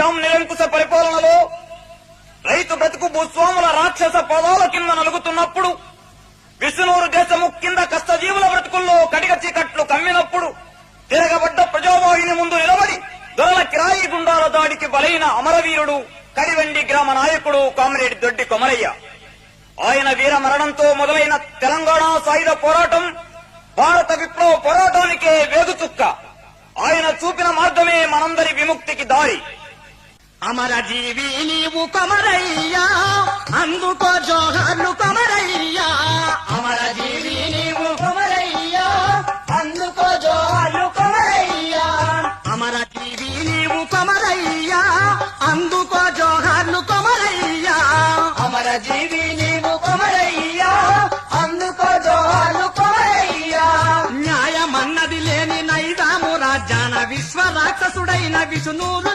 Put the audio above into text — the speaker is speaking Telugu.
నిజాం నిరంకుశ పరిపాలనలో రైతు బ్రతుకు భూస్వాముల రాక్షస పదాల కింద నలుగుతున్నప్పుడు విష్ణునూరు దేశము కింద కష్టజీవుల బ్రతుకుల్లో కటిక చీకట్లు కమ్మినప్పుడు తిరగబడ్డ ప్రజావాహిని ముందు నిలబడి దొరల కిరాయి గుండాల దాడికి బలైన అమరవీరుడు కడివెండి గ్రామ నాయకుడు కామ్రేడ్ దొడ్డి కొమరయ్య. ఆయన వీర మరణంతో మొదలైన తెలంగాణ సాయుధ పోరాటం భారత విప్లవ పోరాటానికే వేగుచుక్క ఆయన చూపిన మార్గమే మనందరి విముక్తికి దారి. అమర జీవి నీవు కొమరయ్యా అందుకో జోహార్లు కొమరయ్యా. అమర జీవి నీవు కొమరయ్యా అందుకో జోహార్లు కొమరయ్యా. అమర జీవి నీవు కొమరయ్యా అందుకో జోహార్లు కొమరయ్యా. అమర జీవి నీవు కొమరయ్యా అందుకో జోహార్లు కొమరయ్యా. న్యాయమన్నది లేని నైదాము రాజ్యాన విశ్వ రాక్షసుడైన విష్ణువులు